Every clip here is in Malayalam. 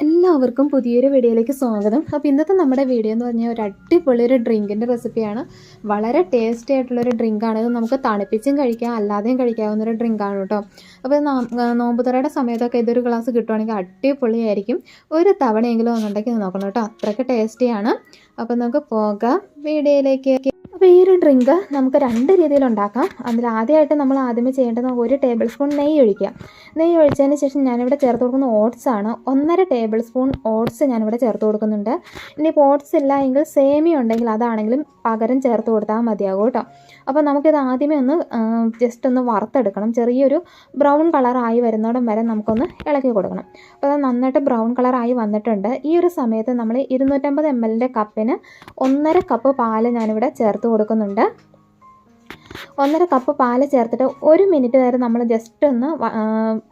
എല്ലാവർക്കും പുതിയൊരു വീഡിയോയിലേക്ക് സ്വാഗതം. അപ്പോൾ ഇന്നത്തെ നമ്മുടെ വീഡിയോ എന്ന് പറഞ്ഞാൽ ഒരു അടിപൊളി ഒരു ഡ്രിങ്കിന്റെ റെസിപ്പിയാണ്. വളരെ ടേസ്റ്റി ആയിട്ടുള്ളൊരു ഡ്രിങ്കാണ് ഇത് നമുക്ക് തണുപ്പിച്ചും കഴിക്കാം അല്ലാതെയും കഴിക്കാവുന്ന ഒരു ഡ്രിങ്കാണ് കേട്ടോ. അപ്പോൾ നോമ്പുതറയുടെ സമയത്തൊക്കെ ഇതൊരു ഗ്ലാസ് കിട്ടുവാണെങ്കിൽ അടിപൊളിയായിരിക്കും. ഒരു തവണയെങ്കിലും ഒന്നുണ്ടെങ്കിൽ നോക്കണം കേട്ടോ. അത്രയ്ക്ക് ടേസ്റ്റിയാണ്. അപ്പോൾ നമുക്ക് പോകാം. വീഡിയോയിലേക്ക് അപ്പോൾ ഈ ഒരു ഡ്രിങ്ക് നമുക്ക് രണ്ട് രീതിയിൽ ഉണ്ടാക്കാം. അതിൽ ആദ്യമായിട്ട് നമ്മൾ ആദ്യമേ ചെയ്യേണ്ടത് ഒരു ടേബിൾ സ്പൂൺ നെയ്യ് ഒഴിക്കുക നെയ്യ് ഒഴിച്ചതിന് ശേഷം ഞാനിവിടെ ചേർത്ത് കൊടുക്കുന്ന ഓട്സ് ആണ്. ഒന്നര ടേബിൾ സ്പൂൺ ഓട്സ് ഞാനിവിടെ ചേർത്ത് കൊടുക്കുന്നുണ്ട്. ഇനിയിപ്പോൾ ഓട്സ് ഇല്ല എങ്കിൽ സേമിയ ഉണ്ടെങ്കിൽ അതാണെങ്കിലും പകരം ചേർത്ത് കൊടുത്താൽ മതിയാകും കേട്ടോ. അപ്പോൾ നമുക്കിത് ആദ്യമേ ഒന്ന് ജസ്റ്റ് ഒന്ന് വറുത്തെടുക്കണം. ചെറിയൊരു ബ്രൗൺ കളറായി വരുന്നിടം വരെ നമുക്കൊന്ന് ഇളക്കി കൊടുക്കണം. അപ്പോൾ അത് നന്നായിട്ട് ബ്രൗൺ കളറായി വന്നിട്ടുണ്ട്. ഈ ഒരു സമയത്ത് നമ്മൾ ഇരുന്നൂറ്റമ്പത് എം എല്ലിന്റെ കപ്പിന് ഒന്നര കപ്പ് പാൽ ഞാനിവിടെ ചേർത്ത് കൊടുക്കുന്നുണ്ട്. ഒന്നര കപ്പ് പാൽ ചേർത്തിട്ട് ഒരു മിനിറ്റ് നേരം നമ്മൾ ജസ്റ്റ് ഒന്ന്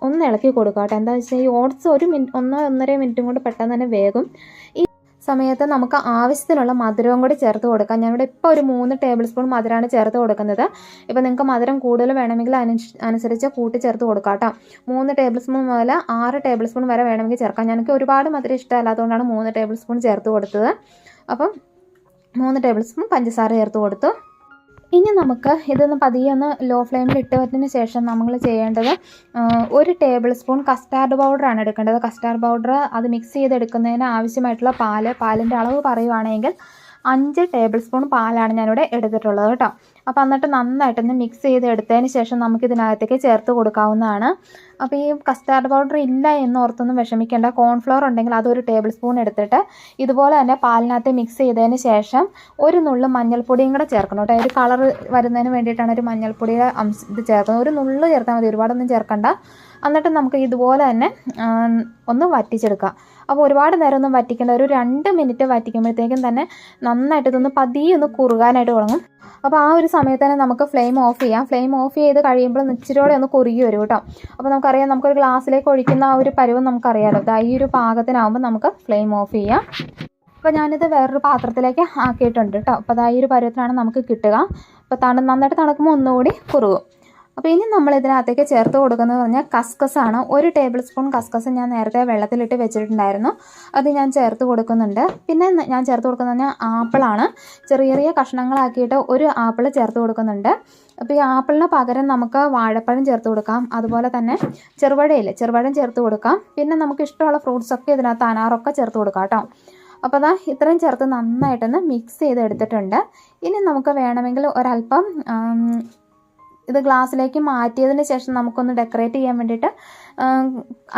ഒന്ന് ഇളക്കി കൊടുക്കുക കേട്ടോ. എന്താ വെച്ചാൽ ഈ ഓട്സ് ഒരു മിനിറ്റ് ഒന്നോ ഒന്നര മിനിറ്റും കൊണ്ട് പെട്ടെന്ന് തന്നെ വേകും. ഈ സമയത്ത് നമുക്ക് ആവശ്യത്തിനുള്ള മധുരവും കൂടി ചേർത്ത് കൊടുക്കാം. ഞാനിവിടെ ഇപ്പോൾ ഒരു മൂന്ന് ടേബിൾ സ്പൂൺ മധുരമാണ് ചേർത്ത് കൊടുക്കുന്നത്. ഇപ്പോൾ നിങ്ങൾക്ക് മധുരം കൂടുതൽ വേണമെങ്കിൽ അനു- അനുസരിച്ച് കൂട്ടി ചേർത്ത് കൊടുക്കാം കേട്ടോ. മൂന്ന് ടേബിൾ സ്പൂൺ മുതൽ ആറ് ടേബിൾ സ്പൂൺ വരെ വേണമെങ്കിൽ ചേർക്കാം. ഞങ്ങൾക്ക് ഒരുപാട് മധുരം ഇഷ്ടമല്ലാത്തതുകൊണ്ടാണ് മൂന്ന് ടേബിൾ സ്പൂൺ ചേർത്ത് കൊടുത്തത്. അപ്പം മൂന്ന് ടേബിൾ സ്പൂൺ പഞ്ചസാര ചേർത്ത് കൊടുത്തു. ഇനി നമുക്ക് ഇതൊന്ന് പതിയെ ഒന്ന് ലോ ഫ്ലെയിമിൽ ഇട്ട് വരുന്നതിന് ശേഷം നമ്മൾ ചെയ്യേണ്ടത് ഒരു ടേബിൾ സ്പൂൺ കസ്റ്റാർഡ് പൗഡറാണ് എടുക്കേണ്ടത്. കസ്റ്റാർഡ് പൗഡർ അത് മിക്സ് ചെയ്തെടുക്കുന്നതിന് ആവശ്യമായിട്ടുള്ള പാൽ പാലിന്റെ അളവ് പറയുവാണെങ്കിൽ അഞ്ച് ടേബിൾ സ്പൂൺ പാലാണ് ഞാനിവിടെ എടുത്തിട്ടുള്ളത് കേട്ടോ. അപ്പോൾ എന്നിട്ട് നന്നായിട്ടൊന്ന് മിക്സ് ചെയ്ത് എടുത്തതിന് ശേഷം നമുക്ക് ഇതിനകത്തേക്ക് ചേർത്ത് കൊടുക്കാവുന്നതാണ്. അപ്പോൾ ഈ കസ്റ്റാർഡ് പൗഡർ ഇല്ല എന്ന് ഓർത്തൊന്നും വിഷമിക്കേണ്ട. കോൺഫ്ലോർ ഉണ്ടെങ്കിൽ അതൊരു ടേബിൾ സ്പൂൺ എടുത്തിട്ട് ഇതുപോലെ തന്നെ പാലിനകത്ത് മിക്സ് ചെയ്തതിന് ശേഷം ഒരു നുള്ളു മഞ്ഞൾപ്പൊടിയും കൂടെ ചേർക്കണം കേട്ടോ. ഒരു കളർ വരുന്നതിന് വേണ്ടിയിട്ടാണ് ഒരു മഞ്ഞൾപ്പൊടിയുടെ അംശ ഇത് ചേർക്കുന്നത്. ഒരു നുള്ളു ചേർത്താൽ മതി. ഒരുപാടൊന്നും ചേർക്കണ്ട. എന്നിട്ട് നമുക്ക് ഇതുപോലെ തന്നെ ഒന്ന് വറ്റിച്ചെടുക്കാം. അപ്പോൾ ഒരുപാട് നേരം ഒന്നും വറ്റിക്കേണ്ട ഒരു രണ്ട് മിനിറ്റ് വറ്റിക്കുമ്പോഴത്തേക്കും തന്നെ നന്നായിട്ട് ഇതൊന്ന് പതിയെ ഒന്ന് കുറുകാനായിട്ട് തുടങ്ങും. അപ്പോൾ ആ ഒരു സമയത്ത് തന്നെ നമുക്ക് ഫ്ലെയിം ഓഫ് ചെയ്യാം. ഫ്ലെയിം ഓഫ് ചെയ്ത് കഴിയുമ്പോൾ ഇച്ചിരിയോടെ ഒന്ന് കുറുകി വരും കേട്ടോ. അപ്പോൾ നമുക്കറിയാം നമുക്കൊരു ഗ്ലാസ്സിലേക്ക് ഒഴിക്കുന്ന ആ ഒരു പരുവം നമുക്കറിയാലോ. ദാ ഈ ഒരു പാകത്തിനാകുമ്പോൾ നമുക്ക് ഫ്ലെയിം ഓഫ് ചെയ്യാം. അപ്പോൾ ഞാനിത് വേറൊരു പാത്രത്തിലേക്ക് ആക്കിയിട്ടുണ്ട് കേട്ടോ. അപ്പോൾ അതായ ഒരു പരുവത്തിനാണ് നമുക്ക് കിട്ടുക. അപ്പോൾ തണു നന്നായിട്ട് തണുക്കുമ്പോൾ ഒന്നുകൂടി കുറുകും. അപ്പോൾ ഇനി നമ്മൾ ഇതിനകത്തേക്ക് ചേർത്ത് കൊടുക്കുന്നത് പറഞ്ഞാൽ കസ്കസാണ്. ഒരു ടേബിൾ സ്പൂൺ കസ്കസ് ഞാൻ നേരത്തെ വെള്ളത്തിലിട്ട് വെച്ചിട്ടുണ്ടായിരുന്നു. അത് ഞാൻ ചേർത്ത് കൊടുക്കുന്നുണ്ട്. പിന്നെ ഞാൻ ചേർത്ത് കൊടുക്കുന്നത് ആപ്പിളാണ്. ചെറിയ ചെറിയ കഷ്ണങ്ങളാക്കിയിട്ട് ഒരു ആപ്പിൾ ചേർത്ത് കൊടുക്കുന്നുണ്ട്. അപ്പോൾ ഈ ആപ്പിളിന് പകരം നമുക്ക് വാഴപ്പഴം ചേർത്ത് കൊടുക്കാം. അതുപോലെ തന്നെ ചെറുപഴയില്ലേ ചെറുപഴം ചേർത്ത് കൊടുക്കാം. പിന്നെ നമുക്ക് ഇഷ്ടമുള്ള ഫ്രൂട്ട്സൊക്കെ ഇതിനകത്ത് അനാറൊക്കെ ചേർത്ത് കൊടുക്കാം അപ്പോൾ അതാ ഇത്രയും ചേർത്ത് നന്നായിട്ടൊന്ന് മിക്സ് ചെയ്ത് എടുത്തിട്ടുണ്ട് ഇനി നമുക്ക് വേണമെങ്കിൽ ഒരല്പം ഇത് ഗ്ലാസ്സിലേക്ക് മാറ്റിയതിന് ശേഷം നമുക്കൊന്ന് ഡെക്കറേറ്റ് ചെയ്യാൻ വേണ്ടിയിട്ട്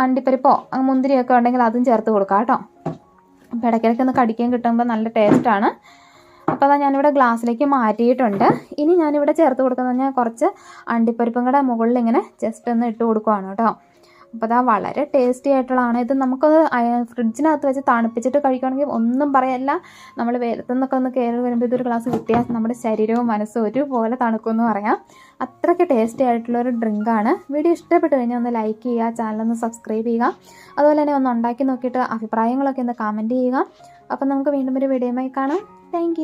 അണ്ടിപ്പരിപ്പോ മുന്തിരിയൊക്കെ ഉണ്ടെങ്കിൽ അതും ചേർത്ത് കൊടുക്കാം കേട്ടോ. അപ്പോൾ ഇടയ്ക്കിടയ്ക്ക് ഒന്ന് കടിക്കാൻ കിട്ടുമ്പോൾ നല്ല ടേസ്റ്റാണ് അപ്പോൾ അതാ ഞാനിവിടെ ഗ്ലാസ്സിലേക്ക് മാറ്റിയിട്ടുണ്ട്. ഇനി ഞാനിവിടെ ചേർത്ത് കൊടുക്കുന്നത് ഞാൻ കുറച്ച് അണ്ടിപ്പരിപ്പും കൂടെ മുകളിൽ ഇങ്ങനെ ജസ്റ്റ് ഒന്ന് ഇട്ട് കൊടുക്കുവാണ് കേട്ടോ. അപ്പോൾ അതാ വളരെ ടേസ്റ്റി ആയിട്ടുള്ളതാണ്. ഇത് നമുക്കത് ഫ്രിഡ്ജിനകത്ത് വെച്ച് തണുപ്പിച്ചിട്ട് കഴിക്കുകയാണെങ്കിൽ ഒന്നും പറയല്ല. നമ്മൾ വെയിലത്തു നിന്നൊക്കെ ഒന്ന് കയറി വരുമ്പോൾ ഇതൊരു ഗ്ലാസ് കിട്ടിയാൽ നമ്മുടെ ശരീരവും മനസ്സും ഒരുപോലെ തണുക്കുമെന്ന് പറയാം. അത്രയ്ക്ക് ടേസ്റ്റി ആയിട്ടുള്ള ഒരു ഡ്രിങ്കാണ് വീഡിയോ ഇഷ്ടപ്പെട്ടു കഴിഞ്ഞാൽ ഒന്ന് ലൈക്ക് ചെയ്യുക ചാനലൊന്ന് സബ്സ്ക്രൈബ് ചെയ്യുക. അതുപോലെ തന്നെ ഒന്ന് ഉണ്ടാക്കി നോക്കിയിട്ട് അഭിപ്രായങ്ങളൊക്കെ ഒന്ന് കമന്റ് ചെയ്യുക. അപ്പം നമുക്ക് വീണ്ടും ഒരു വീഡിയോയുമായി കാണാം. താങ്ക്